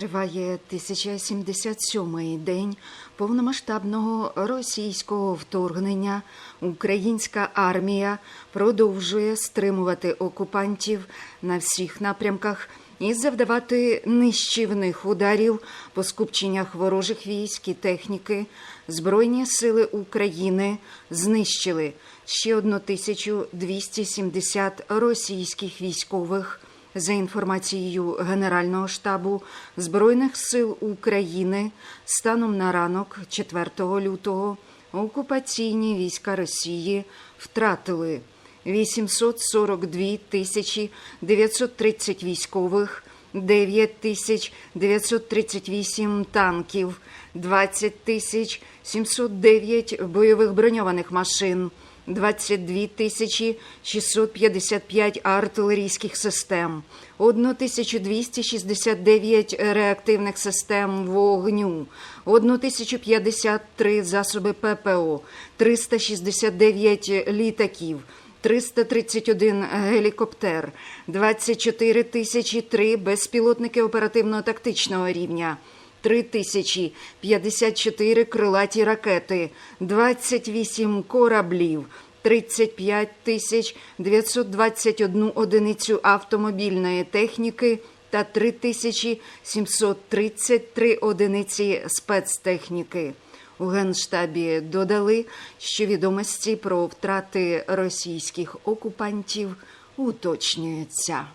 Триває 1077-й день повномасштабного російського вторгнення. Українська армія продовжує стримувати окупантів на всіх напрямках і завдавати нищівних ударів по скупченнях ворожих військ і техніки. Збройні сили України знищили ще 1270 російських військових. За інформацією Генерального штабу Збройних сил України, станом на ранок 4 лютого окупаційні війська Росії втратили 842 тисячі 930 військових, 9 тисяч 938 танків, 20 тисяч 709 бойових броньованих машин, 22 тисячі 655 артилерійських систем, 1269 реактивних систем вогню, 1053 засоби ППО, 369 літаків, 331 гелікоптер, 24 тисячі 3 безпілотники оперативно-тактичного рівня, 3054 крилаті ракети, 28 кораблів, 35 тисяч 921 одиницю автомобільної техніки та 3733 одиниці спецтехніки. У Генштабі додали, що відомості про втрати російських окупантів уточнюються.